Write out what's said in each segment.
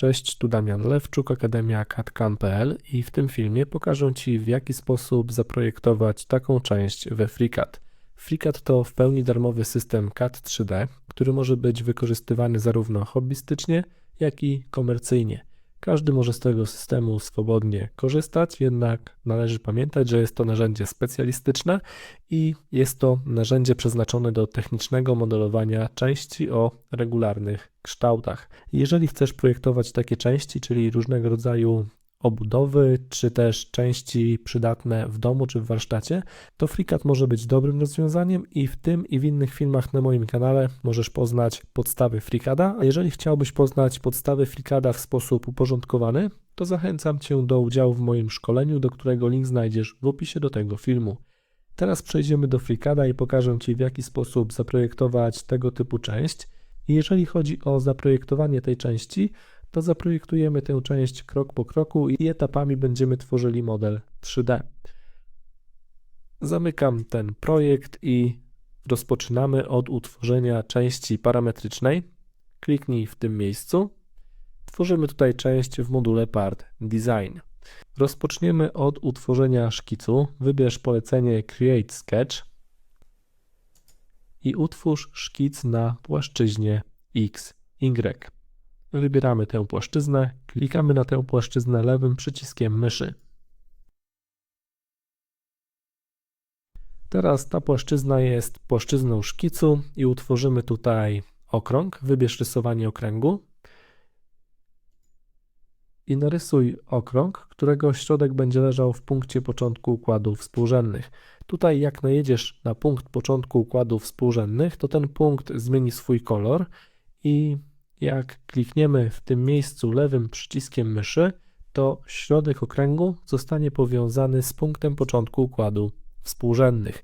Cześć, tu Damian Lewczuk, Akademia CAD.CAM.pl i w tym filmie pokażę Ci w jaki sposób zaprojektować taką część we FreeCAD. FreeCAD to w pełni darmowy system CAD 3D, który może być wykorzystywany zarówno hobbystycznie, jak i komercyjnie. Każdy może z tego systemu swobodnie korzystać, jednak należy pamiętać, że jest to narzędzie specjalistyczne i jest to narzędzie przeznaczone do technicznego modelowania części o regularnych kształtach. Jeżeli chcesz projektować takie części, czyli różnego rodzaju obudowy, czy też części przydatne w domu czy w warsztacie, to FreeCAD może być dobrym rozwiązaniem i w tym i w innych filmach na moim kanale możesz poznać podstawy FreeCADa, a jeżeli chciałbyś poznać podstawy FreeCADa w sposób uporządkowany, to zachęcam Cię do udziału w moim szkoleniu, do którego link znajdziesz w opisie do tego filmu. Teraz przejdziemy do FreeCADa i pokażę Ci w jaki sposób zaprojektować tego typu część. I jeżeli chodzi o zaprojektowanie tej części, to zaprojektujemy tę część krok po kroku i etapami będziemy tworzyli model 3D. Zamykam ten projekt i rozpoczynamy od utworzenia części parametrycznej. Kliknij w tym miejscu. Tworzymy tutaj część w module Part Design. Rozpoczniemy od utworzenia szkicu. Wybierz polecenie Create Sketch i utwórz szkic na płaszczyźnie X, Y. Wybieramy tę płaszczyznę, klikamy na tę płaszczyznę lewym przyciskiem myszy. Teraz ta płaszczyzna jest płaszczyzną szkicu i utworzymy tutaj okrąg. Wybierz rysowanie okręgu i narysuj okrąg, którego środek będzie leżał w punkcie początku układów współrzędnych. Tutaj jak najedziesz na punkt początku układów współrzędnych, to ten punkt zmieni swój kolor i jak klikniemy w tym miejscu lewym przyciskiem myszy, to środek okręgu zostanie powiązany z punktem początku układu współrzędnych.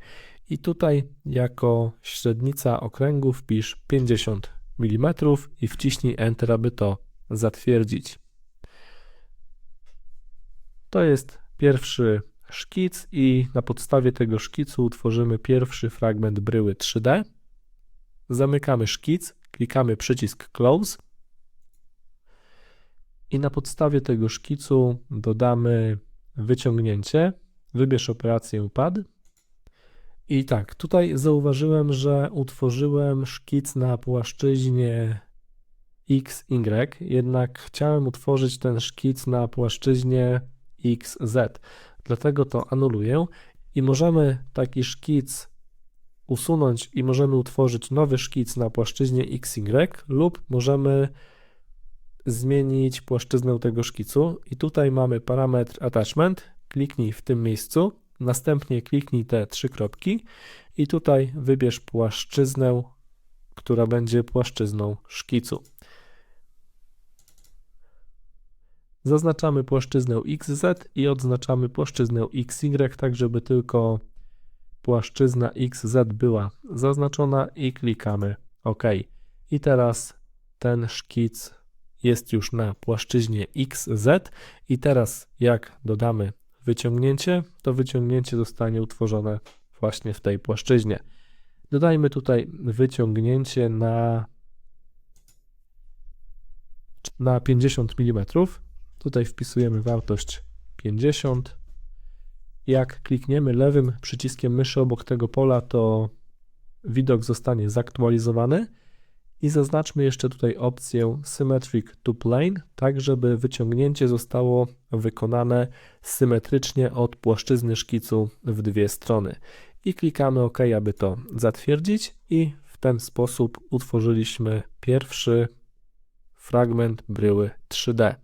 I tutaj jako średnica okręgu wpisz 50 mm i wciśnij Enter, aby to zatwierdzić. To jest pierwszy szkic i na podstawie tego szkicu utworzymy pierwszy fragment bryły 3D. Zamykamy szkic, klikamy przycisk Close i na podstawie tego szkicu dodamy wyciągnięcie. Wybierz operację Pad. I tak, tutaj zauważyłem, że utworzyłem szkic na płaszczyźnie XY, jednak chciałem utworzyć ten szkic na płaszczyźnie XZ. Dlatego to anuluję i możemy taki szkic usunąć i możemy utworzyć nowy szkic na płaszczyźnie XY lub możemy zmienić płaszczyznę tego szkicu. I tutaj mamy parametr attachment, kliknij w tym miejscu, następnie kliknij te trzy kropki. I tutaj wybierz płaszczyznę, która będzie płaszczyzną szkicu. Zaznaczamy płaszczyznę XZ i odznaczamy płaszczyznę XY, tak żeby tylko płaszczyzna XZ była zaznaczona i klikamy OK. I teraz ten szkic jest już na płaszczyźnie XZ i teraz jak dodamy wyciągnięcie, to wyciągnięcie zostanie utworzone właśnie w tej płaszczyźnie. Dodajmy tutaj wyciągnięcie na, na 50 mm. Tutaj wpisujemy wartość 50 jak klikniemy lewym przyciskiem myszy obok tego pola, to widok zostanie zaktualizowany. I zaznaczmy jeszcze tutaj opcję Symmetric to Plane, tak żeby wyciągnięcie zostało wykonane symetrycznie od płaszczyzny szkicu w dwie strony. I klikamy OK, aby to zatwierdzić i w ten sposób utworzyliśmy pierwszy fragment bryły 3D.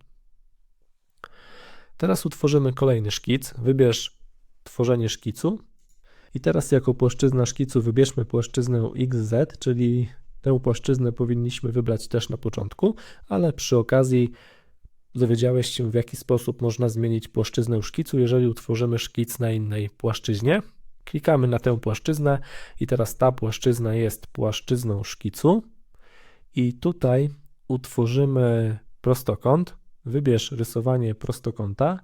Teraz utworzymy kolejny szkic. Wybierz tworzenie szkicu. I teraz jako płaszczyzna szkicu wybierzmy płaszczyznę XZ, czyli tę płaszczyznę powinniśmy wybrać też na początku, ale przy okazji dowiedziałeś się w jaki sposób można zmienić płaszczyznę szkicu, jeżeli utworzymy szkic na innej płaszczyźnie. Klikamy na tę płaszczyznę i teraz ta płaszczyzna jest płaszczyzną szkicu i tutaj utworzymy prostokąt. Wybierz rysowanie prostokąta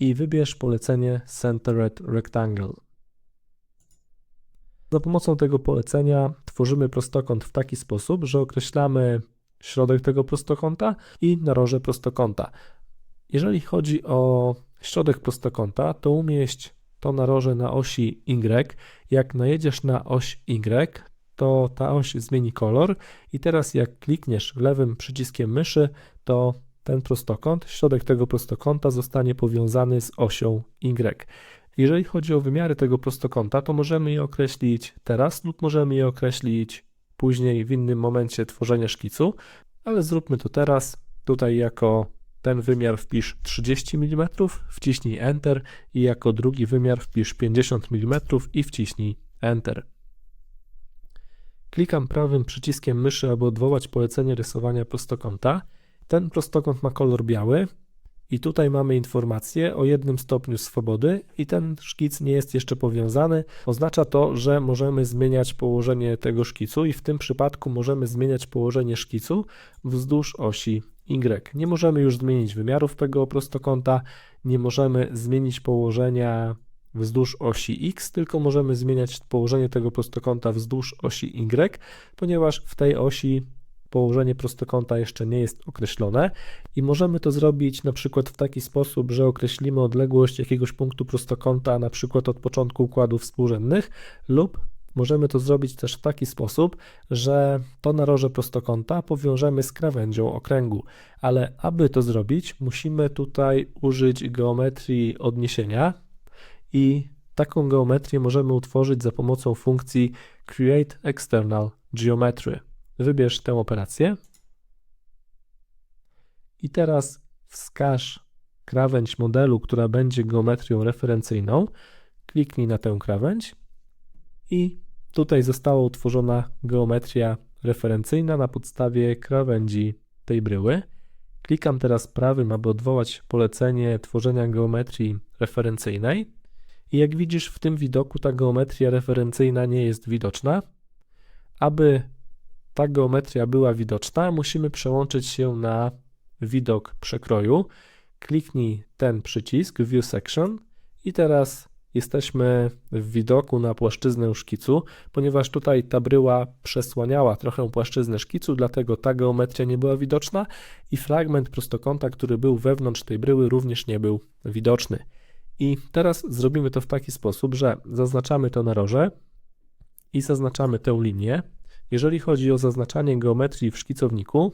i wybierz polecenie Centered Rectangle. Za pomocą tego polecenia tworzymy prostokąt w taki sposób, że określamy środek tego prostokąta i narożę prostokąta. Jeżeli chodzi o środek prostokąta, to umieść to naroże na osi Y. Jak najedziesz na oś Y, to ta oś zmieni kolor i teraz jak klikniesz lewym przyciskiem myszy, to ten prostokąt, środek tego prostokąta zostanie powiązany z osią Y. Jeżeli chodzi o wymiary tego prostokąta, to możemy je określić teraz lub możemy je określić później w innym momencie tworzenia szkicu, ale zróbmy to teraz. Tutaj jako ten wymiar wpisz 30 mm, wciśnij Enter i jako drugi wymiar wpisz 50 mm i wciśnij Enter. Klikam prawym przyciskiem myszy, aby odwołać polecenie rysowania prostokąta. Ten prostokąt ma kolor biały i tutaj mamy informację o jednym stopniu swobody i ten szkic nie jest jeszcze powiązany. Oznacza to, że możemy zmieniać położenie tego szkicu i w tym przypadku możemy zmieniać położenie szkicu wzdłuż osi Y. Nie możemy już zmienić wymiarów tego prostokąta, nie możemy zmienić położenia wzdłuż osi X, tylko możemy zmieniać położenie tego prostokąta wzdłuż osi Y, ponieważ w tej osi położenie prostokąta jeszcze nie jest określone i możemy to zrobić na przykład w taki sposób, że określimy odległość jakiegoś punktu prostokąta na przykład od początku układów współrzędnych lub możemy to zrobić też w taki sposób, że to naroże prostokąta powiążemy z krawędzią okręgu, ale aby to zrobić musimy tutaj użyć geometrii odniesienia i taką geometrię możemy utworzyć za pomocą funkcji create external geometry. Wybierz tę operację. I teraz wskaż krawędź modelu, która będzie geometrią referencyjną. Kliknij na tę krawędź i tutaj została utworzona geometria referencyjna na podstawie krawędzi tej bryły. Klikam teraz prawym, aby odwołać polecenie tworzenia geometrii referencyjnej. I jak widzisz, w tym widoku ta geometria referencyjna nie jest widoczna. Aby ta geometria była widoczna, musimy przełączyć się na widok przekroju. Kliknij ten przycisk View Section i teraz jesteśmy w widoku na płaszczyznę szkicu, ponieważ tutaj ta bryła przesłaniała trochę płaszczyznę szkicu, dlatego ta geometria nie była widoczna i fragment prostokąta, który był wewnątrz tej bryły również nie był widoczny. I teraz zrobimy to w taki sposób, że zaznaczamy to naroże i zaznaczamy tę linię. Jeżeli chodzi o zaznaczanie geometrii w szkicowniku,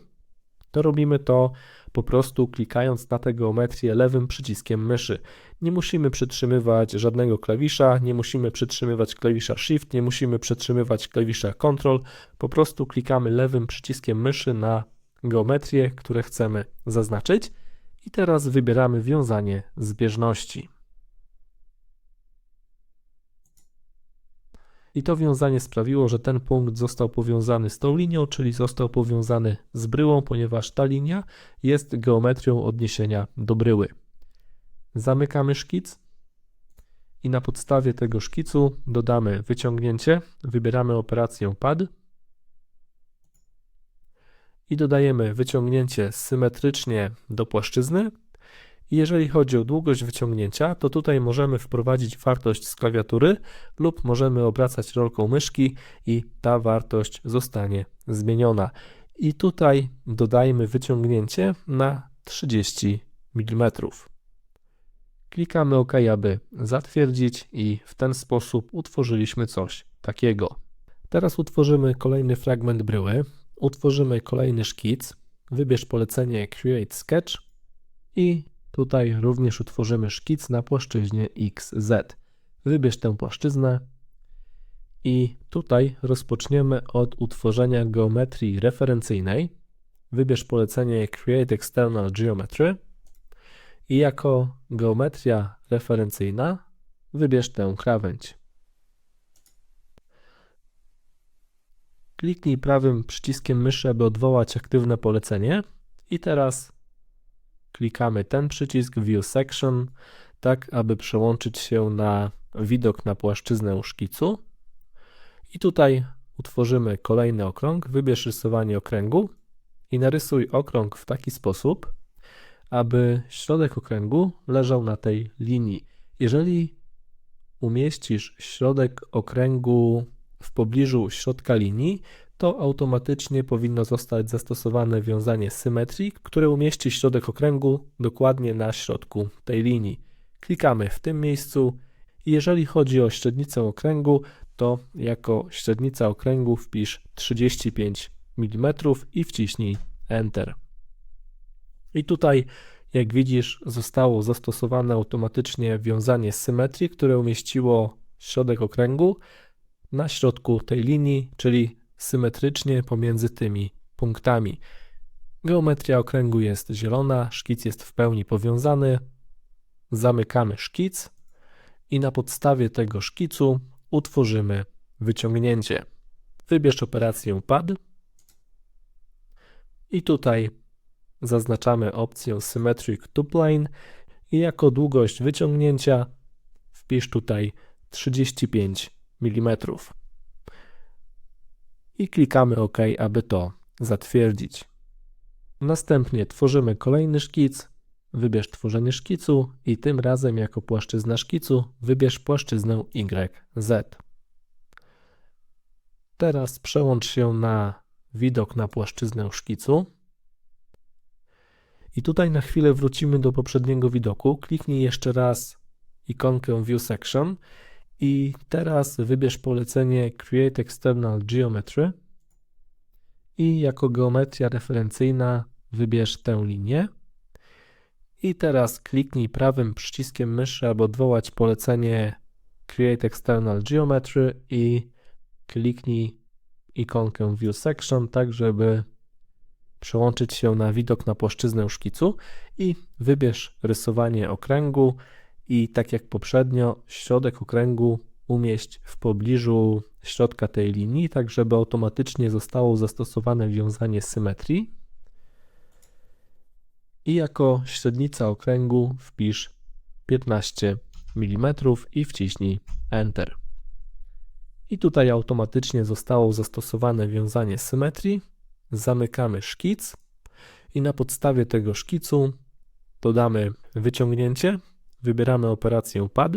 to robimy to po prostu klikając na tę geometrię lewym przyciskiem myszy. Nie musimy przytrzymywać żadnego klawisza, nie musimy przytrzymywać klawisza Shift, nie musimy przytrzymywać klawisza Ctrl, po prostu klikamy lewym przyciskiem myszy na geometrię, które chcemy zaznaczyć i teraz wybieramy wiązanie zbieżności. I to wiązanie sprawiło, że ten punkt został powiązany z tą linią, czyli został powiązany z bryłą, ponieważ ta linia jest geometrią odniesienia do bryły. Zamykamy szkic i na podstawie tego szkicu dodamy wyciągnięcie, wybieramy operację pad i dodajemy wyciągnięcie symetrycznie do płaszczyzny jeżeli chodzi o długość wyciągnięcia, to tutaj możemy wprowadzić wartość z klawiatury lub możemy obracać rolką myszki i ta wartość zostanie zmieniona. I tutaj dodajmy wyciągnięcie na 30 mm. Klikamy OK, aby zatwierdzić i w ten sposób utworzyliśmy coś takiego. Teraz utworzymy kolejny fragment bryły, utworzymy kolejny szkic, wybierz polecenie Create Sketch i Tutaj również utworzymy szkic na płaszczyźnie XZ. Wybierz tę płaszczyznę i tutaj rozpoczniemy od utworzenia geometrii referencyjnej. Wybierz polecenie Create External Geometry i jako geometria referencyjna wybierz tę krawędź. Kliknij prawym przyciskiem myszy, aby odwołać aktywne polecenie i teraz klikamy ten przycisk View Section, tak aby przełączyć się na widok na płaszczyznę szkicu. I tutaj utworzymy kolejny okrąg, wybierz rysowanie okręgu i narysuj okrąg w taki sposób, aby środek okręgu leżał na tej linii. Jeżeli umieścisz środek okręgu w pobliżu środka linii, to automatycznie powinno zostać zastosowane wiązanie symetrii, które umieści środek okręgu dokładnie na środku tej linii. Klikamy w tym miejscu jeżeli chodzi o średnicę okręgu, to jako średnica okręgu wpisz 35 mm i wciśnij Enter. I tutaj, jak widzisz, zostało zastosowane automatycznie wiązanie symetrii, które umieściło środek okręgu na środku tej linii, czyli symetrycznie pomiędzy tymi punktami. Geometria okręgu jest zielona, szkic jest w pełni powiązany. Zamykamy szkic i na podstawie tego szkicu utworzymy wyciągnięcie. Wybierz operację Pad i tutaj zaznaczamy opcję Symmetric to Plane i jako długość wyciągnięcia wpisz tutaj 35 mm. I klikamy OK, aby to zatwierdzić. Następnie tworzymy kolejny szkic, wybierz tworzenie szkicu i tym razem jako płaszczyzna szkicu wybierz płaszczyznę YZ. Teraz przełącz się na widok na płaszczyznę szkicu. I tutaj na chwilę wrócimy do poprzedniego widoku. Kliknij jeszcze raz ikonkę View Section i teraz wybierz polecenie Create External Geometry. I jako geometria referencyjna wybierz tę linię. I teraz kliknij prawym przyciskiem myszy, aby odwołać polecenie Create External Geometry i kliknij ikonkę View Section, tak żeby przełączyć się na widok na płaszczyznę szkicu. I wybierz rysowanie okręgu i tak jak poprzednio środek okręgu umieść w pobliżu środka tej linii, tak żeby automatycznie zostało zastosowane wiązanie symetrii i jako średnica okręgu wpisz 15 mm i wciśnij Enter. I tutaj automatycznie zostało zastosowane wiązanie symetrii. Zamykamy szkic i na podstawie tego szkicu dodamy wyciągnięcie, wybieramy operację Pad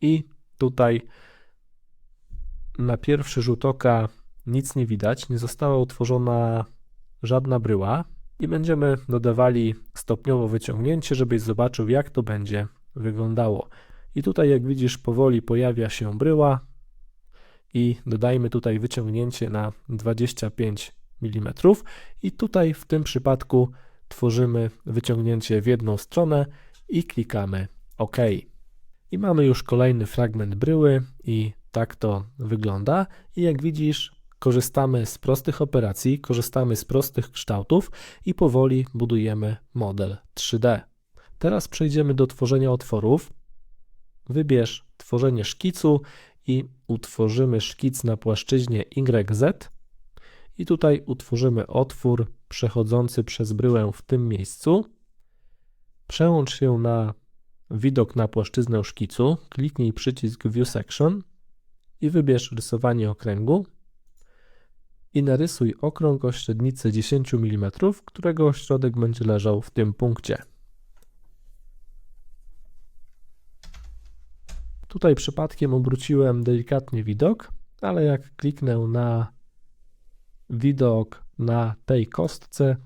i tutaj na pierwszy rzut oka nic nie widać, nie została utworzona żadna bryła i będziemy dodawali stopniowo wyciągnięcie, żebyś zobaczył jak to będzie wyglądało. I tutaj jak widzisz powoli pojawia się bryła, i dodajmy tutaj wyciągnięcie na 25 mm i tutaj w tym przypadku tworzymy wyciągnięcie w jedną stronę i klikamy OK. I mamy już kolejny fragment bryły i tak to wygląda i jak widzisz korzystamy z prostych operacji, korzystamy z prostych kształtów i powoli budujemy model 3D. Teraz przejdziemy do tworzenia otworów. Wybierz tworzenie szkicu i utworzymy szkic na płaszczyźnie YZ i tutaj utworzymy otwór przechodzący przez bryłę w tym miejscu. Przełącz się na widok na płaszczyznę szkicu, kliknij przycisk View Section i wybierz rysowanie okręgu i narysuj okrąg o średnicy 10 mm, którego środek będzie leżał w tym punkcie. Tutaj przypadkiem obróciłem delikatnie widok, ale jak kliknę na widok na tej kostce,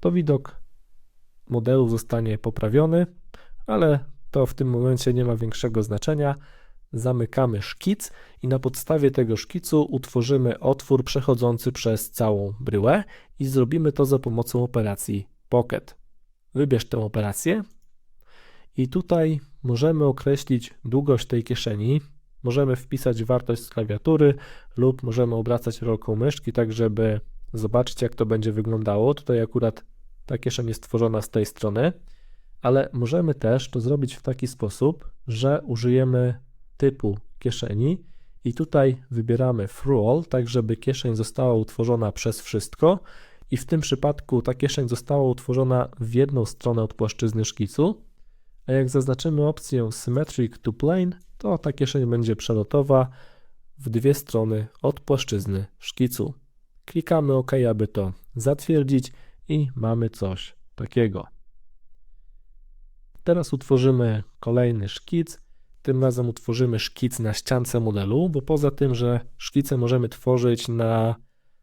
to widok modelu zostanie poprawiony, ale to w tym momencie nie ma większego znaczenia. Zamykamy szkic i na podstawie tego szkicu utworzymy otwór przechodzący przez całą bryłę i zrobimy to za pomocą operacji Pocket. Wybierz tę operację, i tutaj możemy określić długość tej kieszeni, możemy wpisać wartość z klawiatury lub możemy obracać rolką myszki, tak żeby zobaczyć jak to będzie wyglądało. Tutaj akurat ta kieszeń jest tworzona z tej strony, ale możemy też to zrobić w taki sposób, że użyjemy typu kieszeni i tutaj wybieramy through all, tak żeby kieszeń została utworzona przez wszystko i w tym przypadku ta kieszeń została utworzona w jedną stronę od płaszczyzny szkicu, a jak zaznaczymy opcję Symmetric to Plane, to ta kieszeń będzie przelotowa w dwie strony od płaszczyzny szkicu. Klikamy OK, aby to zatwierdzić i mamy coś takiego. Teraz utworzymy kolejny szkic Tym razem utworzymy szkic na ściance modelu, bo poza tym, że szkice możemy tworzyć na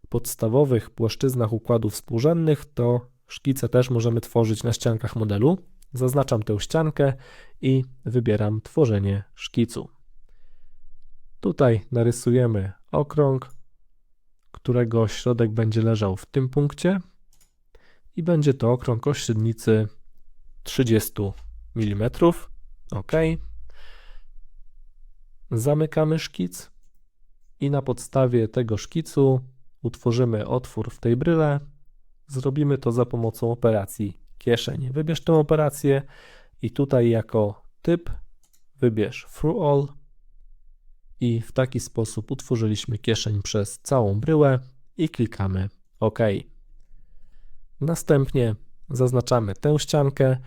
podstawowych płaszczyznach układów współrzędnych, to szkice też możemy tworzyć na ściankach modelu. Zaznaczam tę ściankę i wybieram tworzenie szkicu. Tutaj narysujemy okrąg, którego środek będzie leżał w tym punkcie i będzie to okrąg średnicy 30 mm. OK. Zamykamy szkic i na podstawie tego szkicu utworzymy otwór w tej bryle. Zrobimy to za pomocą operacji kieszeń. Wybierz tę operację i tutaj jako typ wybierz through all i w taki sposób utworzyliśmy kieszeń przez całą bryłę i klikamy OK. Następnie zaznaczamy tę ściankę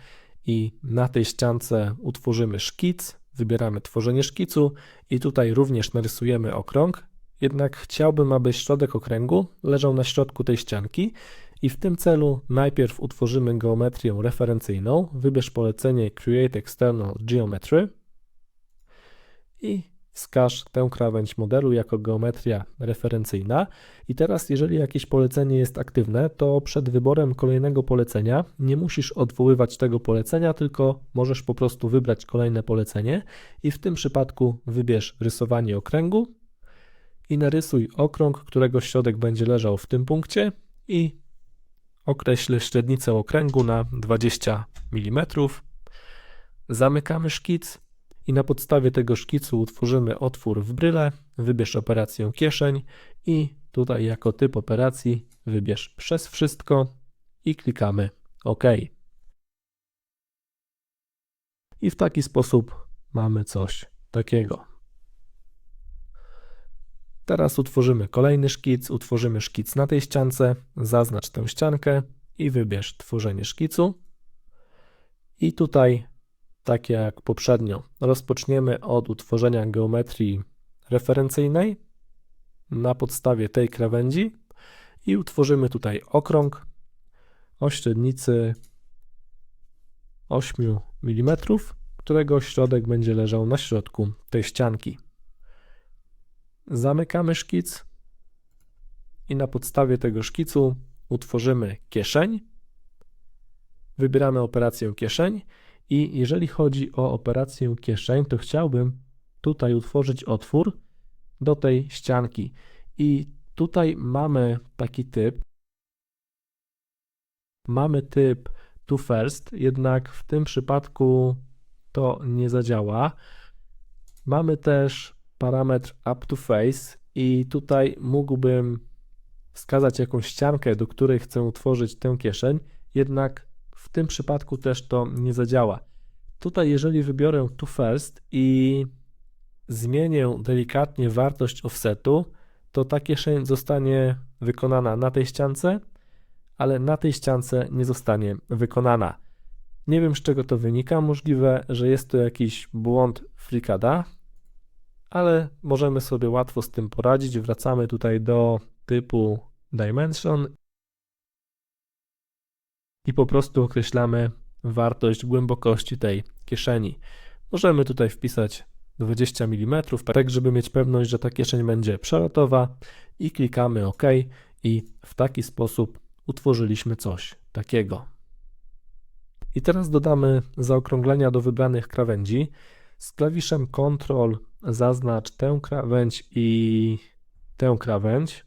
i na tej ściance utworzymy szkic, wybieramy tworzenie szkicu i tutaj również narysujemy okrąg, jednak chciałbym, aby środek okręgu leżał na środku tej ścianki i w tym celu najpierw utworzymy geometrię referencyjną, wybierz polecenie Create External Geometry i wskaż tę krawędź modelu jako geometria referencyjna. I teraz, jeżeli jakieś polecenie jest aktywne, to przed wyborem kolejnego polecenia nie musisz odwoływać tego polecenia, tylko możesz po prostu wybrać kolejne polecenie i w tym przypadku wybierz rysowanie okręgu i narysuj okrąg, którego środek będzie leżał w tym punkcie i określ średnicę okręgu na 20 mm. Zamykamy szkic i na podstawie tego szkicu utworzymy otwór w bryle, wybierz operację kieszeń i tutaj jako typ operacji wybierz przez wszystko i klikamy OK. I w taki sposób mamy coś takiego. Teraz utworzymy kolejny szkic, utworzymy szkic na tej ściance, zaznacz tę ściankę i wybierz tworzenie szkicu. I tutaj tak jak poprzednio, rozpoczniemy od utworzenia geometrii referencyjnej na podstawie tej krawędzi i utworzymy tutaj okrąg o średnicy 8 mm, którego środek będzie leżał na środku tej ścianki. Zamykamy szkic i na podstawie tego szkicu utworzymy kieszeń. Wybieramy operację kieszeń i jeżeli chodzi o operację kieszeń, to chciałbym tutaj utworzyć otwór do tej ścianki. I tutaj mamy taki typ. Mamy typ to first, jednak w tym przypadku to nie zadziała. Mamy też parametr up to face i tutaj mógłbym wskazać jakąś ściankę, do której chcę utworzyć tę kieszeń, jednak tym przypadku też to nie zadziała. Tutaj, jeżeli wybiorę to first i zmienię delikatnie wartość offsetu, to ta kieszeń zostanie wykonana na tej ściance, ale na tej ściance nie zostanie wykonana. Nie wiem z czego to wynika, możliwe, że jest to jakiś błąd FreeCAD'a, ale możemy sobie łatwo z tym poradzić. Wracamy tutaj do typu Dimension i po prostu określamy wartość głębokości tej kieszeni. Możemy tutaj wpisać 20 mm, tak żeby mieć pewność, że ta kieszeń będzie przelotowa i klikamy OK i w taki sposób utworzyliśmy coś takiego. I teraz dodamy zaokrąglenia do wybranych krawędzi. Z klawiszem Ctrl zaznacz tę krawędź i tę krawędź.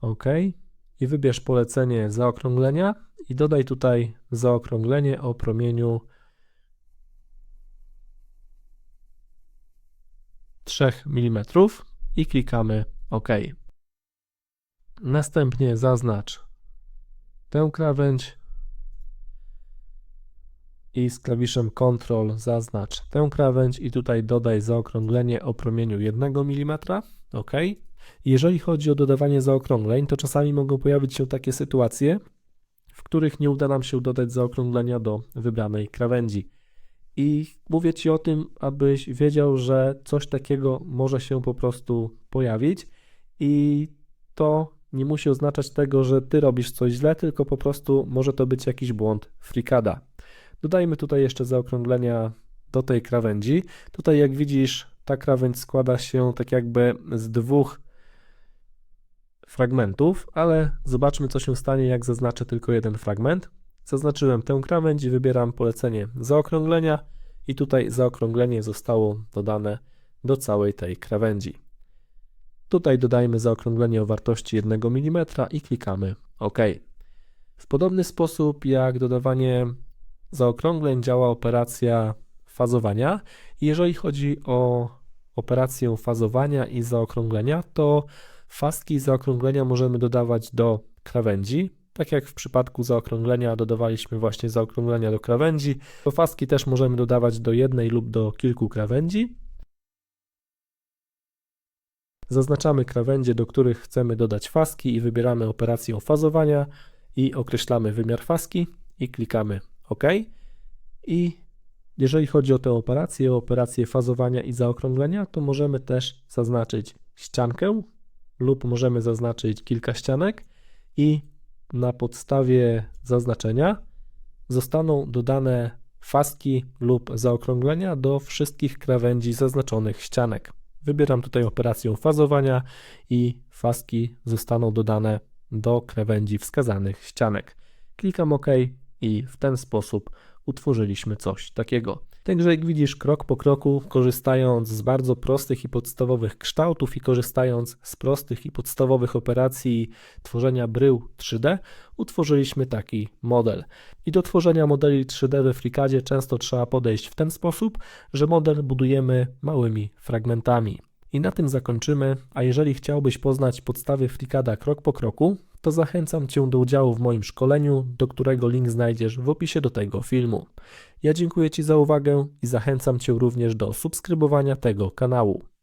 OK i wybierz polecenie zaokrąglenia i dodaj tutaj zaokrąglenie o promieniu 3 mm i klikamy OK. Następnie zaznacz tę krawędź i z klawiszem Ctrl zaznacz tę krawędź i tutaj dodaj zaokrąglenie o promieniu 1 mm. OK. Jeżeli chodzi o dodawanie zaokrągleń, to czasami mogą pojawić się takie sytuacje, w których nie uda nam się dodać zaokrąglenia do wybranej krawędzi. I mówię Ci o tym, abyś wiedział, że coś takiego może się po prostu pojawić i to nie musi oznaczać tego, że Ty robisz coś źle, tylko po prostu może to być jakiś błąd FreeCAD'a. Dodajmy tutaj jeszcze zaokrąglenia do tej krawędzi. Tutaj jak widzisz, ta krawędź składa się tak jakby z dwóch fragmentów, ale zobaczmy co się stanie jak zaznaczę tylko jeden fragment. Zaznaczyłem tę krawędź wybieram polecenie zaokrąglenia i tutaj zaokrąglenie zostało dodane do całej tej krawędzi. Tutaj dodajmy zaokrąglenie o wartości 1 mm i klikamy OK. W podobny sposób jak dodawanie zaokrągleń działa operacja fazowania. Jeżeli chodzi o operację fazowania i zaokrąglenia, to faski zaokrąglenia możemy dodawać do krawędzi. Tak jak w przypadku zaokrąglenia dodawaliśmy właśnie zaokrąglenia do krawędzi, to faski też możemy dodawać do jednej lub do kilku krawędzi. Zaznaczamy krawędzie, do których chcemy dodać faski i wybieramy operację fazowania i określamy wymiar faski i klikamy OK. I jeżeli chodzi o tę operację, o operację fazowania i zaokrąglenia, to możemy też zaznaczyć ściankę lub możemy zaznaczyć kilka ścianek i na podstawie zaznaczenia zostaną dodane faski lub zaokrąglenia do wszystkich krawędzi zaznaczonych ścianek. Wybieram tutaj operację fazowania i faski zostaną dodane do krawędzi wskazanych ścianek. Klikam OK i w ten sposób utworzyliśmy coś takiego. Także jak widzisz, krok po kroku, korzystając z bardzo prostych i podstawowych kształtów i korzystając z prostych i podstawowych operacji tworzenia brył 3D, utworzyliśmy taki model. I do tworzenia modeli 3D we FreeCADzie często trzeba podejść w ten sposób, że model budujemy małymi fragmentami. I na tym zakończymy, a jeżeli chciałbyś poznać podstawy FreeCADa krok po kroku, to zachęcam Cię do udziału w moim szkoleniu, do którego link znajdziesz w opisie do tego filmu. Ja dziękuję Ci za uwagę i zachęcam Cię również do subskrybowania tego kanału.